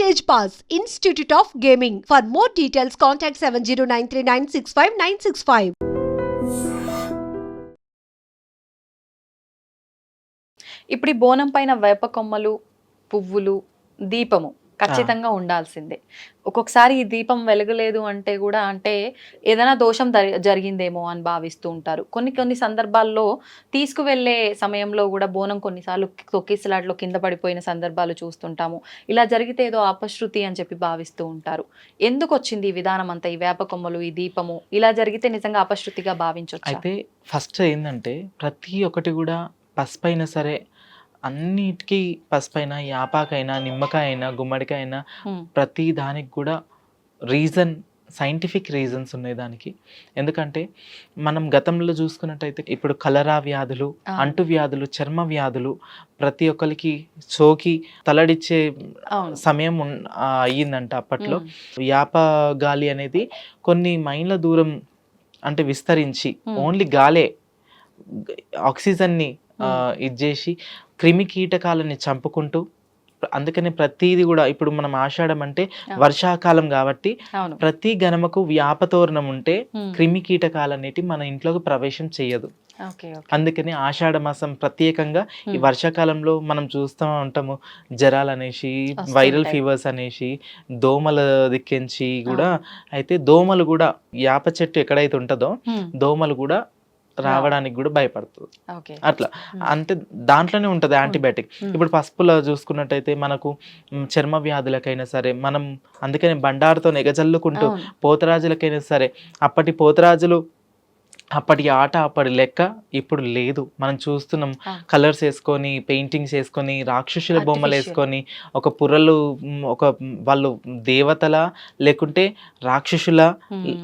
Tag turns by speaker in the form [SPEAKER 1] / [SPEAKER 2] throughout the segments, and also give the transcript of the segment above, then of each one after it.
[SPEAKER 1] Stage pass institute of gaming for more details contact seven
[SPEAKER 2] zero nine three nine six five nine six five ఇప్పుడు బోనం పైన వేప కొమ్మలు పువ్వులు దీపము. ఖచ్చితంగా ఉండాల్సిందే. ఒక్కొక్కసారి ఈ దీపం వెలగలేదు అంటే కూడా అంటే ఏదైనా దోషం జరిగిందేమో అని భావిస్తూ ఉంటారు. కొన్ని కొన్ని సందర్భాల్లో తీసుకువెళ్ళే సమయంలో కూడా బోనం కొన్నిసార్లు తొక్కిసలాట్లో కింద పడిపోయిన సందర్భాలు చూస్తుంటాము. ఇలా జరిగితే ఏదో అపశృతి అని చెప్పి భావిస్తూ ఉంటారు. ఎందుకు వచ్చింది ఈ విధానం అంతా ఈ వేప కొమ్మలు ఈ దీపము? ఇలా జరిగితే నిజంగా అపశృతిగా భావించవచ్చు
[SPEAKER 3] అయితే ఫస్ట్ ఏంటంటే ప్రతి ఒక్కటి కూడా పసుపైనా సరే అన్నిటికీ పసుపైన యాపాకైనా నిమ్మకాయ అయినా గుమ్మడికాయ అయినా ప్రతి దానికి కూడా రీజన్ సైంటిఫిక్ రీజన్స్ ఉన్నాయి దానికి ఎందుకంటే మనం గతంలో చూసుకున్నట్టయితే ఇప్పుడు కలరా వ్యాధులు అంటు వ్యాధులు చర్మ వ్యాధులు ప్రతి ఒక్కరికి సోకి తలడిచ్చే సమయం అయ్యిందంట అప్పట్లో. యాప గాలి అనేది కొన్ని మైళ్ళ దూరం అంటే విస్తరించి. ఓన్లీ గాలే ఆక్సిజన్ని. ఇది చేసి క్రిమి కీటకాలని చంపుకుంటూ అందుకనే ప్రతిది కూడా ఇప్పుడు మనం ఆషాఢం అంటే. వర్షాకాలం కాబట్టి ప్రతి గణమకు వ్యాపతోరణం ఉంటే. క్రిమి కీటకాలు అనేటి మన ఇంట్లోకి ప్రవేశం చేయదు అందుకని ఆషాఢ మాసం ప్రత్యేకంగా ఈ. వర్షాకాలంలో మనం చూస్తూ ఉంటాము జ్వరాలు అనేసి. వైరల్ ఫీవర్స్ అనేసి దోమల దిక్కించి కూడా అయితే దోమలు కూడా యాప చెట్టు ఎక్కడైతే ఉంటుందో. దోమలు కూడా రావడానికి కూడా భయపడుతుంది.
[SPEAKER 2] ఓకే.
[SPEAKER 3] అట్లా. అంటే దాంట్లోనే ఉంటుంది యాంటీబయాటిక్.
[SPEAKER 2] Hmm.
[SPEAKER 3] ఇప్పుడు పసుపులో చూసుకున్నట్టయితే మనకు చర్మ వ్యాధులకైనా సరే మనం అందుకని బండారుతో నెగజల్లుకుంటూ. పోతరాజులకైనా సరే అప్పటి పోతరాజులు అప్పటి ఆట అప్పటి లెక్క ఇప్పుడు లేదు మనం చూస్తున్నాం. కలర్స్ వేసుకొని పెయింటింగ్స్ వేసుకొని రాక్షసుల బొమ్మలు. వేసుకొని ఒక పుర్రలు ఒక వాళ్ళు దేవతల లేకుంటే రాక్షసుల.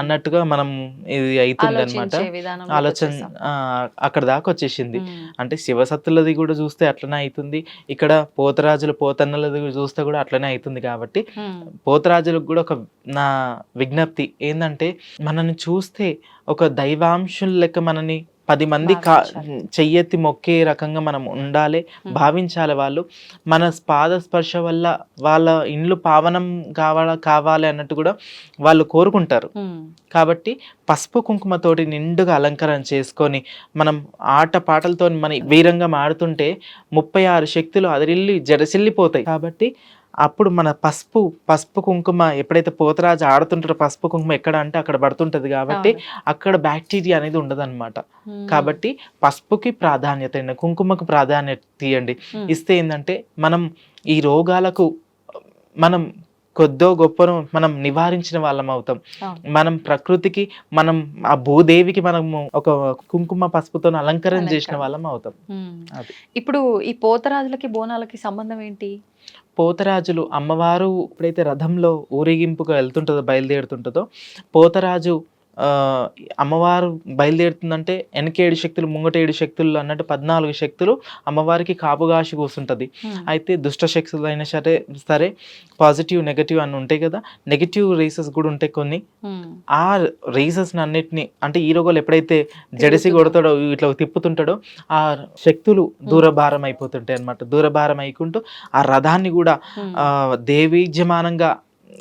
[SPEAKER 3] అన్నట్టుగా మనం ఇది అవుతుంది అనమాట ఆలోచన అక్కడ దాకా వచ్చేసింది. అంటే శివసత్తులది కూడా చూస్తే అట్లనే అవుతుంది ఇక్కడ పోతరాజుల పోతన్నలది చూస్తే కూడా అట్లనే అవుతుంది కాబట్టి. పోతరాజులకు కూడా ఒక నా విజ్ఞప్తి ఏంటంటే మనని చూస్తే ఒక దైవాంశం లెక్క మనని పది మంది కా. చెయ్యెత్తి మొక్కే రకంగా మనం ఉండాలి. భావించాలి వాళ్ళు మన పాద స్పర్శ వల్ల వాళ్ళ ఇండ్లు పావనం కావాల కావాలి అన్నట్టు కూడా వాళ్ళు కోరుకుంటారు. కాబట్టి పసుపు కుంకుమతోటి నిండుగా అలంకరణ చేసుకొని మనం ఆట పాటలతో మన వీరంగా ఆడుతుంటే ముప్పై ఆరు శక్తులు అదిరిల్లి జడసిల్లిపోతాయి కాబట్టి అప్పుడు మన పసుపు పసుపు కుంకుమ ఎప్పుడైతే పోతరాజు ఆడుతుంటారో పసుపు కుంకుమ ఎక్కడ అంటే అక్కడ పడుతుంటది కాబట్టి. అక్కడ బ్యాక్టీరియా అనేది ఉండదు
[SPEAKER 2] ఉమ్.
[SPEAKER 3] కాబట్టి పసుపుకి ప్రాధాన్యత ఇవ్వండి కుంకుమకు ప్రాధాన్యత ఇవ్వండి. ఇస్తే ఏంటంటే మనం ఈ రోగాలకు మనం కొద్దో గొప్పను మనం నివారించిన వాళ్ళం అవుతాం. మనం ప్రకృతికి మనం ఆ భూదేవికి మనము ఒక కుంకుమ పసుపుతో అలంకరణ చేసిన. వాళ్ళం అవుతాం.
[SPEAKER 2] ఇప్పుడు ఈ పోతరాజులకి బోనాలకి సంబంధం ఏంటి
[SPEAKER 3] పోతరాజులు అమ్మవారు ఎప్పుడైతే రథంలో ఊరేగింపుగా వెళ్తుంటుందో బయలుదేరుతుంటుందో పోతరాజు అమ్మవారు బయలుదేరుతుందంటే వెనకేడు శక్తులు ముంగటేడు శక్తులు అన్నట్టు పద్నాలుగు శక్తులు అమ్మవారికి కాపుగాసి కూర్చుంటది. అయితే దుష్ట శక్తులు అయినా సరే సరే పాజిటివ్ నెగటివ్ అని ఉంటాయి కదా నెగటివ్ రేసెస్ కూడా ఉంటాయి కొన్ని. ఆ రేసెస్ అన్నిటిని అంటే ఈ రోగాలు ఎప్పుడైతే జడిసి. కొడతాడో ఇట్లా తిప్పుతుంటాడో ఆ శక్తులు దూరభారం అయిపోతుంటాయి అనమాట దూరభారం అయికుంటూ ఆ రథాన్ని కూడా దేవీజ్యమానంగా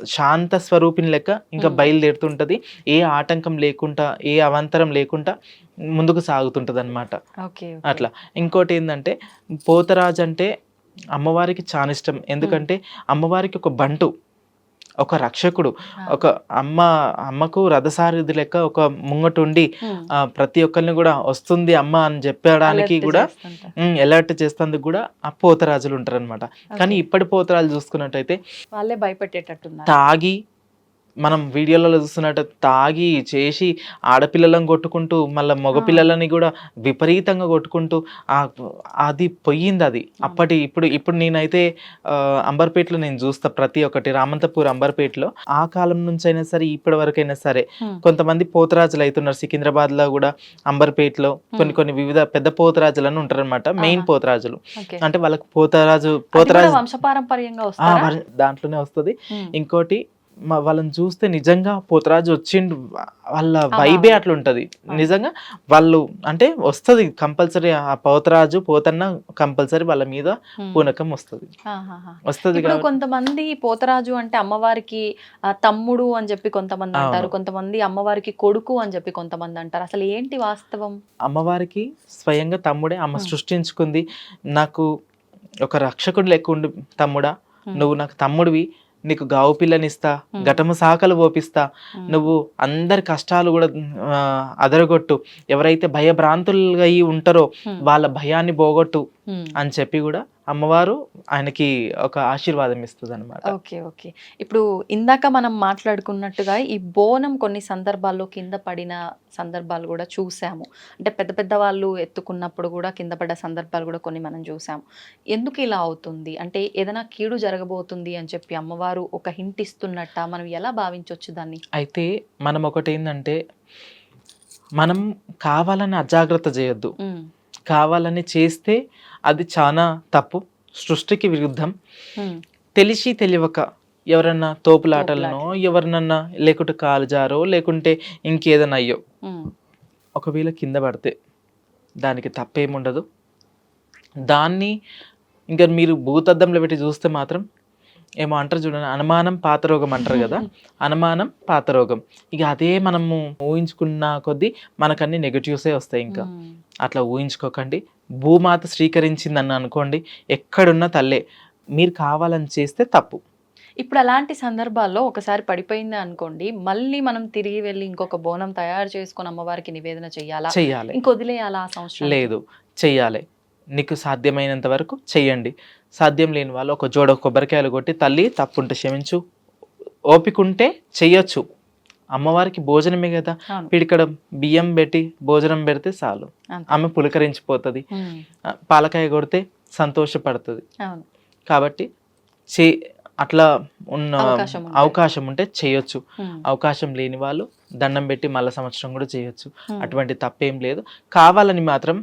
[SPEAKER 3] శాంత స్వరూపిణి లెక్క ఇంకా. బయలుదేరుతుంటది. ఏ ఆటంకం లేకుండా ఏ అవంతరం లేకుండా ముందుకు సాగుతుంటది అనమాట. అట్లా. ఇంకోటి ఏంటంటే పోతరాజు అంటే అమ్మవారికి చాలా ఇష్టం ఎందుకంటే అమ్మవారికి ఒక బంటు. ఒక రక్షకుడు. ఒక అమ్మ అమ్మకు రథసారథి లెక్క ఒక ముంగటుండి ప్రతి ఒక్కరిని కూడా వస్తుంది అమ్మ అని చెప్పడానికి కూడా. ఎలర్ట్ చేస్తేందుకు కూడా ఆ పోతరాజులు ఉంటారు అనమాట కానీ. ఇప్పటి పోతరాజులు చూసుకున్నట్టయితే
[SPEAKER 2] వాళ్ళే భయపెట్టేటట్టున్నారు
[SPEAKER 3] తాగి మనం వీడియోలలో చూస్తున్నట్టు తాగి చేసి ఆడపిల్లలను కొట్టుకుంటూ మళ్ళీ మగపిల్లలని కూడా విపరీతంగా కొట్టుకుంటూ ఆ అది పోయింది అది. అప్పటి ఇప్పుడు ఇప్పుడు నేనైతే అంబర్పేటలో నేను చూస్తా ప్రతి ఒక్కటి రామంతపూర్ అంబర్పేటలో. ఆ కాలం నుంచి అయినా సరే ఇప్పటి వరకైనా సరే. కొంతమంది పోతరాజులు అవుతున్నారు సికింద్రాబాద్లో కూడా అంబర్పేటలో కొన్ని కొన్ని వివిధ పెద్ద పోతరాజులను ఉంటారు అనమాట మెయిన్. పోతరాజులు. అంటే వాళ్ళకి పోతరాజు పోతరాజు
[SPEAKER 2] వంశపారంపర్యంగా
[SPEAKER 3] దాంట్లోనే వస్తుంది. ఇంకోటి మా- వాళ్ళని చూస్తే నిజంగా పోతరాజు వచ్చిండు. వాళ్ళ వైబే అట్లా ఉంటది నిజంగా వాళ్ళు అంటే వస్తది కంపల్సరీ ఆ పోతరాజు పోతన్న కంపల్సరీ వాళ్ళ మీద. పూనకం వస్తది. వస్తది
[SPEAKER 2] ఇప్పుడు కొంతమంది పోతరాజు అంటే అమ్మవారికి తమ్ముడు అని చెప్పి కొంతమంది అంటారు. కొంతమంది అమ్మవారికి కొడుకు అని చెప్పి కొంతమంది అంటారు. అసలు ఏంటి వాస్తవం?
[SPEAKER 3] అమ్మవారికి స్వయంగా తమ్ముడే అమ్మ. సృష్టించుకుంది. నాకు ఒక రక్షకుడు లెక్క ఉండు తమ్ముడా. నువ్వు నాకు తమ్ముడివి. నీకు గావు పిల్లనిస్తా. ఘటము సాకలు పోపిస్తా. నువ్వు అందరి కష్టాలు కూడా అదరగొట్టు ఎవరైతే భయభ్రాంతులుగా అయి ఉంటారో. వాళ్ళ భయాన్ని పోగొట్టు. అని చెప్పి కూడా అమ్మవారు ఆయనకి ఒక ఆశీర్వాదం ఇస్తుంది అనమాట
[SPEAKER 2] ఓకే ఓకే. ఇప్పుడు ఇందాక మనం మాట్లాడుకున్నట్టుగా ఈ బోనం కొన్ని సందర్భాల్లో కింద పడిన సందర్భాలు కూడా చూసాము. అంటే పెద్ద పెద్ద వాళ్ళు ఎత్తుకున్నప్పుడు కూడా కింద పడ్డ సందర్భాలు కూడా కొన్ని మనం చూసాము. ఎందుకు ఇలా అవుతుంది? అంటే ఏదైనా కీడు జరగబోతుంది అని చెప్పి అమ్మవారు ఒక హింట్ ఇస్తున్నట్ట? మనం ఎలా భావించవచ్చు దాన్ని?
[SPEAKER 3] అయితే మనం ఒకటి ఏంటంటే మనం కావాలని అజాగ్రత్త చేయొద్దు. కావాలని చేస్తే అది చాలా తప్పు. సృష్టికి విరుద్ధం. తెలిసి తెలియక ఎవరన్నా తోపులాటలనో ఎవరినన్నా లేకుంటే కాలు జారో లేకుంటే ఇంకేదైనా అయ్యో. ఒకవేళ కింద పడితే దానికి తప్పేముండదు. దాన్ని ఇంకా మీరు భూతద్దంలో పెట్టి చూస్తే మాత్రం ఏమో అంటారు చూడండి. అనుమానం పాతరోగం అంటారు కదా. అనుమానం పాతరోగం. ఇక అదే మనము ఊహించుకున్న కొద్దీ మనకన్నీ నెగటివ్సే వస్తాయి ఇంకా. అట్లా ఊహించుకోకండి. భూమాత స్వీకరించిందని అనుకోండి ఎక్కడున్న తల్లే. మీరు కావాలని చేస్తే తప్పు.
[SPEAKER 2] ఇప్పుడు అలాంటి సందర్భాల్లో ఒకసారి పడిపోయింది అనుకోండి మళ్ళీ మనం తిరిగి వెళ్ళి ఇంకొక బోనం తయారు చేసుకొని అమ్మవారికి నివేదన చేయాలా
[SPEAKER 3] చెయ్యాలి.
[SPEAKER 2] ఇంక వదిలేయాలా ఆ సంవత్సరం
[SPEAKER 3] లేదు. చెయ్యాలి. నీకు సాధ్యమైనంత వరకు చెయ్యండి. సాధ్యం లేని వాళ్ళు ఒక జోడ కొబ్బరికాయలు కొట్టి తల్లి తప్పుంటే క్షమించు ఓపిక ఉంటే చెయ్యొచ్చు. అమ్మవారికి భోజనమే కదా. పిడికడ బియ్యం పెట్టి భోజనం పెడితే చాలు. ఆమె పులకరించిపోతుంది. పాలకాయ కొడితే సంతోషపడుతుంది. కాబట్టి చే అట్లా ఉన్న
[SPEAKER 2] అవకాశం ఉంటే.
[SPEAKER 3] చేయొచ్చు అవకాశం లేని వాళ్ళు దండం పెట్టి మళ్ళా సంవత్సరం కూడా చేయొచ్చు అటువంటి తప్పేం లేదు. కావాలని మాత్రం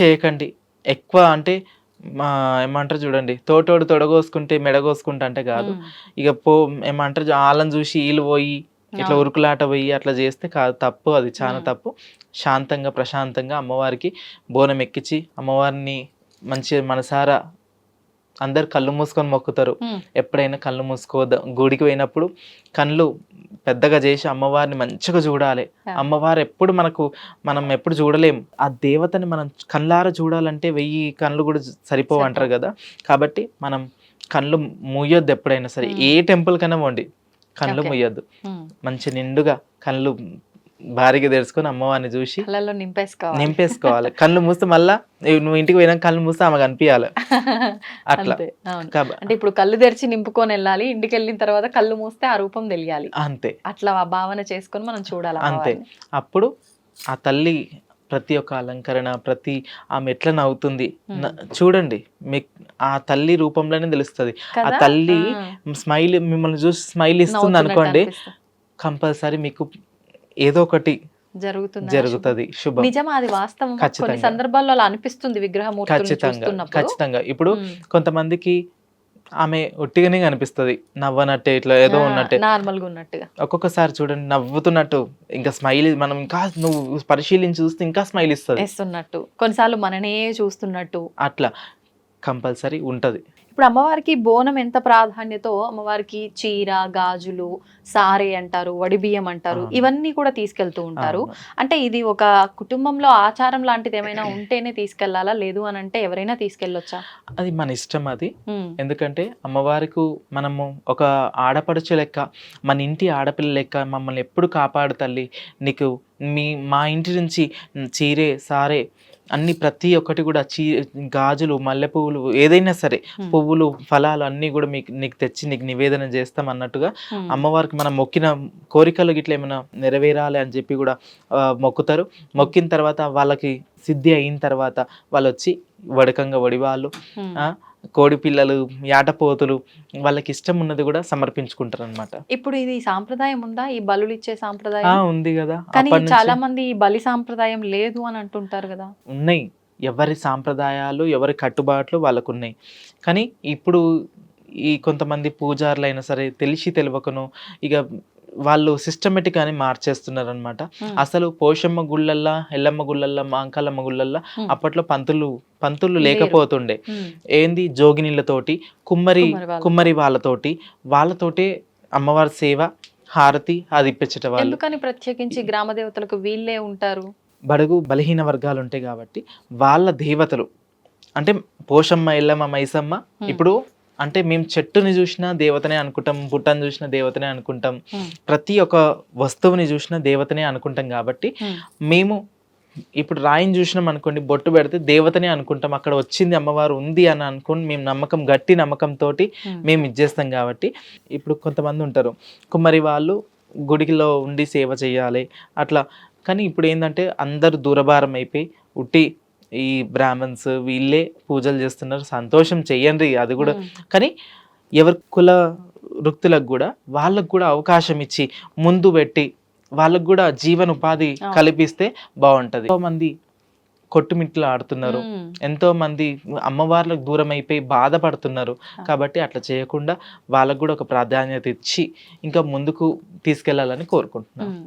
[SPEAKER 3] చేయకండి. ఎక్కువ అంటే మా ఏమంటారు చూడండి తోటోడు తొడగోసుకుంటే మెడగోసుకుంటా అంటే కాదు ఇక పో ఏమంటారు వాళ్ళని చూసి వీళ్ళు పోయి ఇట్లా. ఉరుకులాట పోయి అట్లా చేస్తే కాదు తప్పు అది చాలా. తప్పు శాంతంగా ప్రశాంతంగా అమ్మవారికి బోనం ఎక్కించి అమ్మవారిని మంచి మనసారా అందరు కళ్ళు మూసుకొని మొక్కుతారు. ఎప్పుడైనా కళ్ళు మూసుకోవద్దు. గుడికి పోయినప్పుడు కళ్ళు పెద్దగా చేసి అమ్మవారిని మంచిగా చూడాలి. అమ్మవారు ఎప్పుడు మనకు మనం ఎప్పుడు చూడలేం. ఆ దేవతని మనం కళ్ళారా చూడాలంటే వెయ్యి కళ్ళు కూడా సరిపోవు అంటారు కదా. కాబట్టి మనం కళ్ళు మూయొద్దు ఎప్పుడైనా సరే. ఏ టెంపుల్ కన్నా పోండి. కళ్ళు. మూయొద్దు. మంచి నిండుగా కళ్ళు భారీగా తెరుచుకొని అమ్మవారిని చూసి
[SPEAKER 2] నింపేసుకోవాలి.
[SPEAKER 3] నింపేసుకోవాలి. కళ్ళు మూస్తే మళ్ళా నువ్వు ఇంటికి పోయినా కళ్ళు మూస్తే ఆమె కనిపించాలి అట్లా.
[SPEAKER 2] అంటే ఇప్పుడు కళ్ళు తెరిచి నింపుకొని వెళ్ళాలి ఇంటికి వెళ్ళిన తర్వాత కళ్ళు మూస్తే ఆ రూపం తెలియాలి.
[SPEAKER 3] అంతే.
[SPEAKER 2] అట్లా ఆ భావన చేసుకొని మనం చూడాలి
[SPEAKER 3] అంతే. అప్పుడు ఆ తల్లి ప్రతి ఒక్క అలంకరణ ప్రతి ఆమె ఎట్లా నవ్వుతుంది చూడండి మీకు ఆ తల్లి రూపంలోనే తెలుస్తుంది. ఆ? తల్లి. స్మైల్ మిమ్మల్ని చూసి స్మైల్ ఇస్తుంది అనుకోండి. కంపల్సరీ మీకు ఏదో ఒకటి
[SPEAKER 2] జరుగుతుంది?
[SPEAKER 3] జరుగుతుంది. శుభం.
[SPEAKER 2] నిజమా? అది వాస్తవం. కొన్ని. సందర్భాల్లో అలా అనిపిస్తుంది విగ్రహమూర్తులను
[SPEAKER 3] ఖచ్చితంగా
[SPEAKER 2] చూస్తున్నప్పుడు.
[SPEAKER 3] ఖచ్చితంగా. ఇప్పుడు. కొంతమందికి ఆమె ఒట్టిగానే కనిపిస్తుంది. నవ్వనట్టే ఇట్లా ఏదో ఉన్నట్టే.
[SPEAKER 2] నార్మల్గా ఉన్నట్టుగా.
[SPEAKER 3] ఒక్కొక్కసారి చూడండి నవ్వుతున్నట్టు. ఇంకా స్మైల్ మనం ఇంకా నువ్వు పరిశీలించి చూస్తే ఇంకా స్మైల్ ఇస్తుంది.
[SPEAKER 2] వేస్తున్నట్టు కొన్నిసార్లు మననే చూస్తున్నట్టు.
[SPEAKER 3] అట్లా. కంపల్సరీ ఉంటది.
[SPEAKER 2] ఇప్పుడు అమ్మవారికి బోనం ఎంత ప్రాధాన్యతో అమ్మవారికి చీర గాజులు సారే అంటారు వడిబియ్యం అంటారు. ఇవన్నీ కూడా తీసుకెళ్తూ ఉంటారు. అంటే ఇది ఒక కుటుంబంలో ఆచారం లాంటిది ఏమైనా ఉంటేనే తీసుకెళ్ళాలా? లేదు అని అంటే ఎవరైనా తీసుకెళ్ళొచ్చా?
[SPEAKER 3] అది మన ఇష్టం అది. ఎందుకంటే అమ్మవారికి మనము ఒక ఆడపడుచు లెక్క మన ఇంటి ఆడపిల్ల లెక్క మమ్మల్ని ఎప్పుడు కాపాడు తల్లి. నీకు మీ మా ఇంటి నుంచి చీరే సారే అన్ని ప్రతి ఒక్కటి కూడా చీ గాజులు మల్లె పువ్వులు ఏదైనా సరే పువ్వులు ఫలాలు అన్నీ కూడా మీకు నీకు తెచ్చి నీకు నివేదన చేస్తాం అన్నట్టుగా అమ్మవారికి మనం మొక్కిన కోరికలు గిట్ల ఏమైనా నెరవేరాలి అని చెప్పి కూడా మొక్కుతారు. మొక్కిన తర్వాత వాళ్ళకి సిద్ధి అయిన తర్వాత వాళ్ళు వచ్చి వడకంగా వడివాళ్ళు కోడి పిల్లలు యాటపోతులు వాళ్ళకి ఇష్టం ఉన్నది కూడా సమర్పించుకుంటారు అనమాట
[SPEAKER 2] ఇప్పుడు ఇది సాంప్రదాయం ఉందా? ఈ బలులు ఇచ్చే సాంప్రదాయం?
[SPEAKER 3] ఉంది కదా.
[SPEAKER 2] కానీ చాలా మంది ఈ బలి సాంప్రదాయం లేదు అని అంటుంటారు కదా.
[SPEAKER 3] ఉన్నాయి. ఎవరి సాంప్రదాయాలు ఎవరి కట్టుబాట్లు వాళ్ళకు ఉన్నాయి కానీ ఇప్పుడు ఈ కొంతమంది పూజారులు అయినా సరే తెలిసి తెలియకను ఇక వాళ్ళు సిస్టమేటిక్ అని మార్చేస్తున్నారు అనమాట
[SPEAKER 2] ఉమ్.
[SPEAKER 3] అసలు పోషమ్మ గుళ్ళల్లా ఎల్లమ్మ గుళ్ళల్లా మాంకాలమ్మ గుళ్ళల్లా
[SPEAKER 2] ఉమ్.
[SPEAKER 3] అప్పట్లో పంతులు పంతులు. లేకపోతుండే
[SPEAKER 2] ఉమ్.
[SPEAKER 3] ఏంది జోగినీళ్ళతోటి కుమ్మరి
[SPEAKER 2] కుమ్మరి వాళ్ళతో.
[SPEAKER 3] కుమ్మరి వాళ్ళతోటి వాళ్ళతోటే అమ్మవారి సేవ హారతి అది ఇప్పించట వాళ్ళు
[SPEAKER 2] ప్రత్యేకించి గ్రామ దేవతలకు వీళ్ళే ఉంటారు
[SPEAKER 3] బడుగు బలహీన వర్గాలు ఉంటాయి కాబట్టి వాళ్ళ దేవతలు అంటే పోషమ్మ ఎల్లమ్మ మైసమ్మ
[SPEAKER 2] Hmm.
[SPEAKER 3] ఇప్పుడు అంటే మేము చెట్టుని చూసినా దేవతనే అనుకుంటాం పుట్టని చూసినా దేవతనే అనుకుంటాం
[SPEAKER 2] Hmm.
[SPEAKER 3] ప్రతి ఒక్క వస్తువుని చూసినా దేవతనే అనుకుంటాం కాబట్టి
[SPEAKER 2] ఉమ్.
[SPEAKER 3] మేము ఇప్పుడు రాయిని చూసినాం అనుకోండి బొట్టు పెడితే దేవతనే అనుకుంటాం అక్కడ వచ్చింది అమ్మవారు ఉంది అని అనుకుని మేము నమ్మకం గట్టి నమ్మకంతో
[SPEAKER 2] ఉమ్.
[SPEAKER 3] మేము ఇచ్చేస్తాం కాబట్టి ఇప్పుడు కొంతమంది ఉంటారు కుమ్మరి వాళ్ళు గుడిలో ఉండి సేవ చేయాలి అట్లా కానీ ఇప్పుడు ఏంటంటే అందరు దూరభారం అయిపోయి ఉట్టి ఈ బ్రాహ్మణ్స్ వీళ్ళే పూజలు చేస్తున్నారు. సంతోషం చెయ్యండి అది కూడా. కానీ ఎవరి కుల వృత్తులకు కూడా వాళ్ళకు కూడా అవకాశం ఇచ్చి ముందు పెట్టి వాళ్ళకు కూడా జీవన ఉపాధి. కల్పిస్తే బాగుంటది. ఎంతో మంది కొట్టుమిట్లు ఆడుతున్నారు. ఎంతో మంది అమ్మవార్లకు దూరం అయిపోయి బాధపడుతున్నారు కాబట్టి అట్లా చేయకుండా వాళ్ళకు కూడా ఒక ప్రాధాన్యత ఇచ్చి ఇంకా ముందుకు తీసుకెళ్ళాలని కోరుకుంటున్నాను.